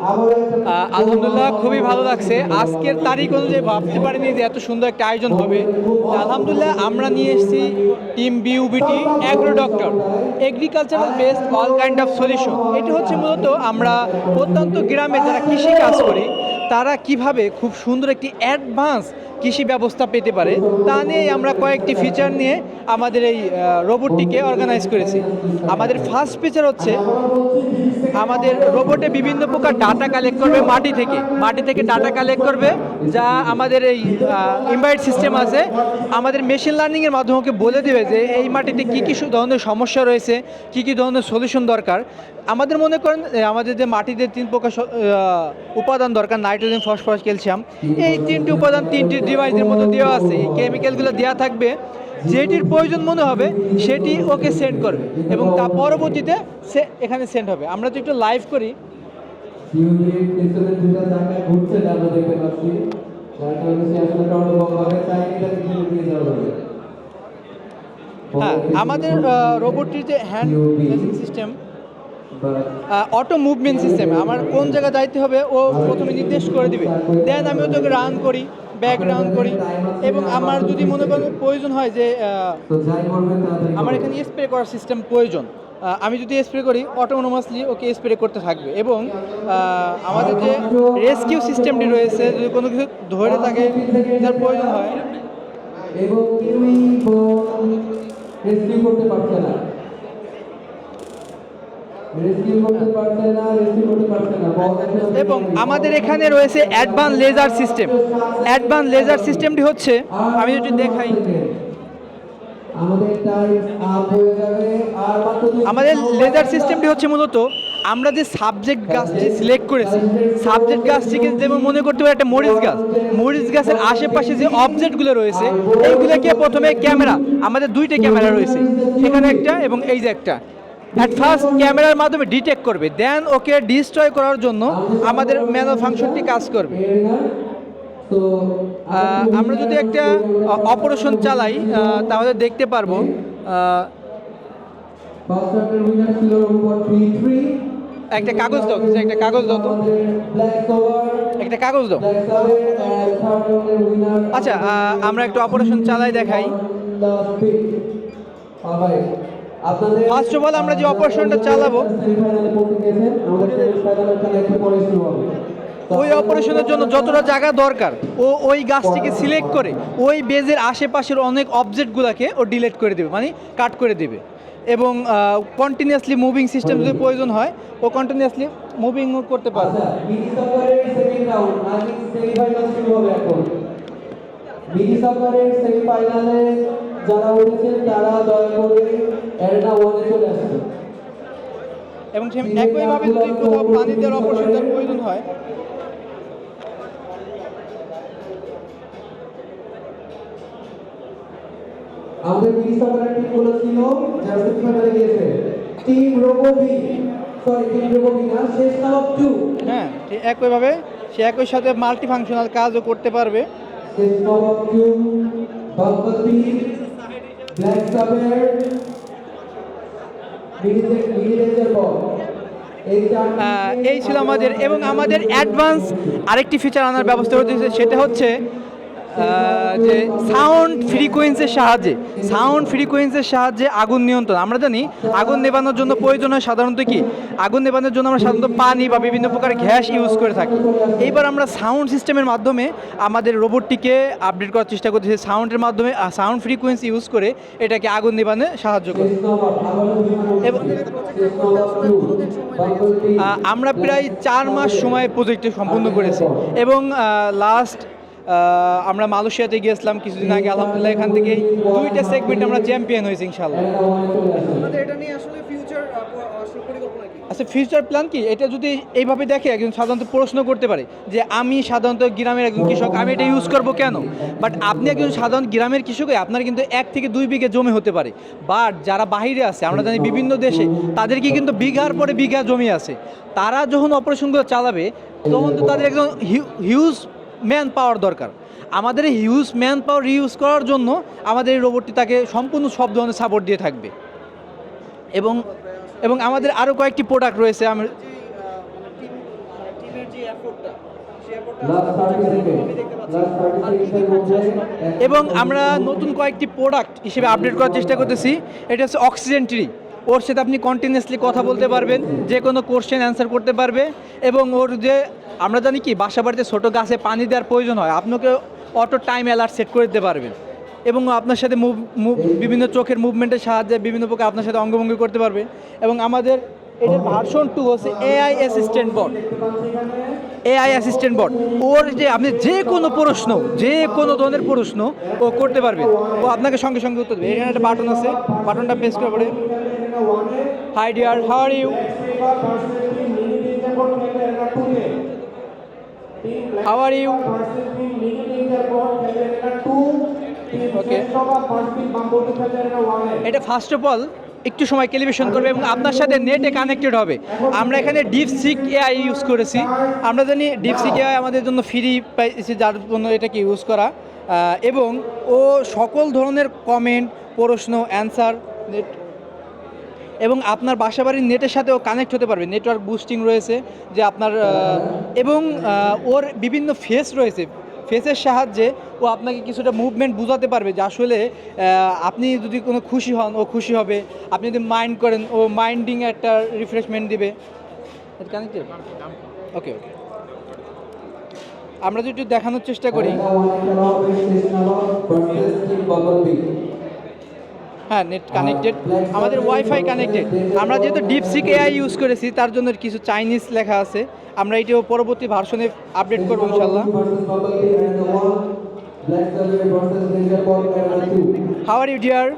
ahora আলহামদুলিল্লাহ, খুবই ভালো লাগছে। আজকের তারিখ অনুযায়ী ভাবতে পারিনি যে এত সুন্দর একটা আয়োজন হবে। আলহামদুলিল্লাহ, আমরা নিয়ে এসেছি team BUBT agro doctor agricultural based all kind of solution এটি হচ্ছে মূলত আমরা প্রত্যন্ত গ্রামে যারা কৃষি কাজ করি, তারা কীভাবে খুব সুন্দর একটি অ্যাডভান্স কৃষি ব্যবস্থা পেতে পারে, তা নিয়ে আমরা কয়েকটি ফিচার নিয়ে আমাদের এই রোবটটিকে অর্গানাইজ করেছি। আমাদের ফার্স্ট ফিচার হচ্ছে আমাদের রোবটে বিভিন্ন প্রকার ডাটা কালেক্ট করবে মাটি থেকে। মাটি থেকে ডাটা কালেক্ট করবে। যা আমাদের এই ইনভাইট সিস্টেম আছে। আমাদের মেশিন লার্নিংয়ের মাধ্যমে ওকে বলে দেবে যে এই মাটিতে কী কী ধরনের সমস্যা রয়েছে, কী কী ধরনের সলিউশন দরকার। আমাদের মনে করেন আমাদের যে মাটিতে তিন প্রকার উপাদান দরকার নাইট্রোজেন ফসফরাস ক্যালসিয়াম এই তিনটি উপাদান, তিনটি ডিভাইসের মধ্যে দেওয়া আছে। এই কেমিক্যালগুলো দেওয়া থাকবে। যেটির প্রয়োজন মনে হবে, সেটি ওকে সেন্ড করবে এবং তা পরবর্তীতে সে এখানে সেন্ড হবে। আমরা তো একটু লাইভ করি ইউনিট দুটা ঘুরছে আমরা দেখতে পাচ্ছি। যার কারণে সে আসলে টর্নেডো বন্ধ হবে তাই এটা দিয়ে দিয়ে যাওয়া যাবে? হ্যাঁ আমাদের রোবটটির যে hand system auto movement system আমার কোন জায়গায় যাইতে হবে ও প্রথমে নির্দেশ করে দিবে। দেন আমি ওটাকে রান করি ব্যাক রান করি এবং আমার যদি মনে করেন প্রয়োজন হয় যে আমার এখানে স্প্রে করার সিস্টেম প্রয়োজন। আমি যদি স্প্রে করি অটোনোমাসলি ওকে স্প্রে করতে থাকবে। এবং আমাদের যে রেস্কিউ সিস্টেমটি রয়েছে যদি কোনো কিছু ধরে থাকে তার প্রয়োজন হয় এবং রেস্কিউ করতে পারছে না। এবং আমাদের এখানে রয়েছে advance laser system advance laser সিস্টেমটি হচ্ছে আমি যদি দেখাই আমাদের লেজার সিস্টেমটি হচ্ছে মূলত আমরা যে সাবজেক্ট গাছটি সিলেক্ট করেছি সাবজেক্ট গাছটিকে যেমন মনে করতে পারি একটা মরিচ গাছ মরিচ গাছের আশেপাশে যে অবজেক্টগুলো রয়েছে এইগুলোকে প্রথমে ক্যামেরা আমাদের দুইটা ক্যামেরা রয়েছে এখানে একটা এবং এই যে একটা। অ্যাট ফার্স্ট ক্যামেরার মাধ্যমে ডিটেক্ট করবে দেন ওকে ডিস্ট্রয় করার জন্য আমাদের ম্যানুয়াল ফাংশনটি কাজ করবে। আমরা যদি একটা অপারেশন চালাই তাহলে দেখতে পারব আহ, ফার্স্ট রাউন্ডের উইনার ছিল রোবট 3 একটা কাগজ দাও একটা কাগজ দাও তো। একটা কাগজ দাও। আচ্ছা আমরা একটা অপারেশন চালাই দেখাই। ফার্স্ট অফ অল আমরা যে অপারেশনটা চালাবো ওই অপারেশনের জন্য যতটা জায়গা দরকার ও ওই গাছটিকে সিলেক্ট করে ওই বেজের আশেপাশের অনেক অবজেক্টগুলোকে ও ডিলেট করে দেবে মানে কাট করে দেবে। এবং কন্টিনিউয়াসলি মুভিং সিস্টেম যদি প্রয়োজন হয় ও কন্টিনিউয়াসলি মুভিংও করতে পারবে। আচ্ছা মিনি সেমিফাইনাল যারা উঠেছেন তারা দয়া করে ওয়ানে চলে এবং সে একইভাবে যদি কোথাও পানি দেওয়ার অপারেশনটার প্রয়োজন হয়। আমাদের ছিল যারা সেমিফাইনালে গিয়েছে। টিম সরি টিম না শেষ নামক টু। হ্যাঁ ঠিক একইভাবে সে একই সাথে মাল্টি ফাংশনাল কাজও করতে পারবে। শেষ নামক টু বাম্বলবি ব্ল্যাক সাবের বল। এই ছিল আমাদের এবং আমাদের অ্যাডভান্স আরেকটি ফিচার আনার ব্যবস্থা হচ্ছে সেটা হচ্ছে যে সাউন্ড ফ্রিকোয়েন্সির সাহায্যে সাউন্ড ফ্রিকোয়েন্সির সাহায্যে আগুন নিয়ন্ত্রণ। আমরা জানি আগুন নেবানোর জন্য প্রয়োজন হয় সাধারণত কি? আগুন নেবানোর জন্য আমরা সাধারণত পানি বা বিভিন্ন প্রকার গ্যাস ইউজ করে থাকি। এইবার আমরা সাউন্ড সিস্টেমের মাধ্যমে আমাদের রোবটটিকে আপডেট করার চেষ্টা করতেছি। সাউন্ডের মাধ্যমে সাউন্ড ফ্রিকোয়েন্সি ইউজ করে এটাকে আগুন নেবানে সাহায্য করে। এবং- আমরা প্রায় চার মাস সময় প্রজেক্টটি সম্পূর্ণ করেছি। এবং লাস্ট আমরা মালয়েশিয়াতে গিয়েছিলাম কিছুদিন আগে আলহামদুলিল্লাহ এখান থেকে দুইটা সেগমেন্ট আমরা চ্যাম্পিয়ন হয়েছি ইনশাল্লাহ আচ্ছা ফিউচার প্ল্যান কি? এটা যদি এইভাবে দেখে একজন সাধারণত প্রশ্ন করতে পারে যে আমি সাধারণত গ্রামের একজন কৃষক আমি এটা ইউজ করব কেন? বাট আপনি একজন সাধারণ গ্রামের কৃষক আপনার কিন্তু এক থেকে দুই বিঘে জমি হতে পারে। বাট যারা বাইরে আছে আমরা জানি বিভিন্ন দেশে তাদেরকে কিন্তু বিঘার পরে বিঘা জমি আছে। তারা যখন অপারেশনগুলো চালাবে তখন তো তাদের একজন হিউজ ম্যান পাওয়ার দরকার। আমাদের হিউজ ম্যান পাওয়ার ইউজ করার জন্য আমাদের এই রোবটটি তাকে সম্পূর্ণ সব ধরনের সাপোর্ট দিয়ে থাকবে। এবং এবং আমাদের আরও কয়েকটি প্রোডাক্ট রয়েছে আমি এবং আমরা নতুন কয়েকটি প্রোডাক্ট হিসেবে আপডেট করার চেষ্টা করতেছি। এটা হচ্ছে অক্সিজেন ট্রি ওর সাথে আপনি কন্টিনিউসলি কথা বলতে পারবেন, যে কোনো কোশ্চেন অ্যান্সার করতে পারবে, এবং ওর যে, আমরা জানি কি, বাসা বাড়িতে ছোটো গাছে পানি দেওয়ার প্রয়োজন হয়, আপনাকে অটো টাইম অ্যালার্ট সেট করে দিতে পারবেন। এবং আপনার সাথে মুভ মুভ বিভিন্ন চোখের মুভমেন্টের সাহায্যে বিভিন্ন প্রকার আপনার সাথে অঙ্গভঙ্গি করতে পারবে। এবং আমাদের এটার ভার্সন টু হচ্ছে AI assistant bot AI assistant bot ওর যে, আপনি যে কোনো প্রশ্ন, যে কোনো ধরনের প্রশ্ন ও করতে পারবে ও আপনাকে সঙ্গে সঙ্গে উত্তর দেবে। এখানে একটা বাটন আছে। বাটনটা প্রেস করে পরে hi dear how are you how are you okay এটা ফার্স্ট অফ অল একটু সময় ক্যালিব্রেশন করবে এবং আপনার সাথে নেটে কানেক্টেড হবে। আমরা এখানে ডিপসিক এআই ইউজ করেছি। আমরা জানি ডিপসিক এআই আমাদের জন্য ফ্রি পাইছি, যার জন্য এটাকে ইউজ করা। এবং ও সকল ধরনের কমেন্ট প্রশ্ন অ্যান্সার নেট এবং আপনার বাসাবাড়ির নেটের সাথেও কানেক্ট হতে পারবে নেটওয়ার্ক বুস্টিং রয়েছে যে আপনার এবং ওর বিভিন্ন ফেস রয়েছে ফেসের সাহায্যে ও আপনাকে কিছুটা মুভমেন্ট বোঝাতে পারবে যে আসলে আপনি যদি কোনো খুশি হন ও খুশি হবে আপনি যদি মাইন্ড করেন ও মাইন্ডিং একটা রিফ্রেশমেন্ট দিবে কানেক্টেড ওকে ওকে আমরা যদি দেখানোর চেষ্টা করি হ্যাঁ নেট কানেক্টেড আমাদের ওয়াইফাই কানেক্টেড আমরা যেহেতু ডিপসিক এআই ইউজ করেছি, তার জন্য কিছু চাইনিজ লেখা আছে। আমরা এটিও পরবর্তী ভার্সনে আপডেট করব ইনশাল্লাহ হাওয়ার ইউ ডিয়ার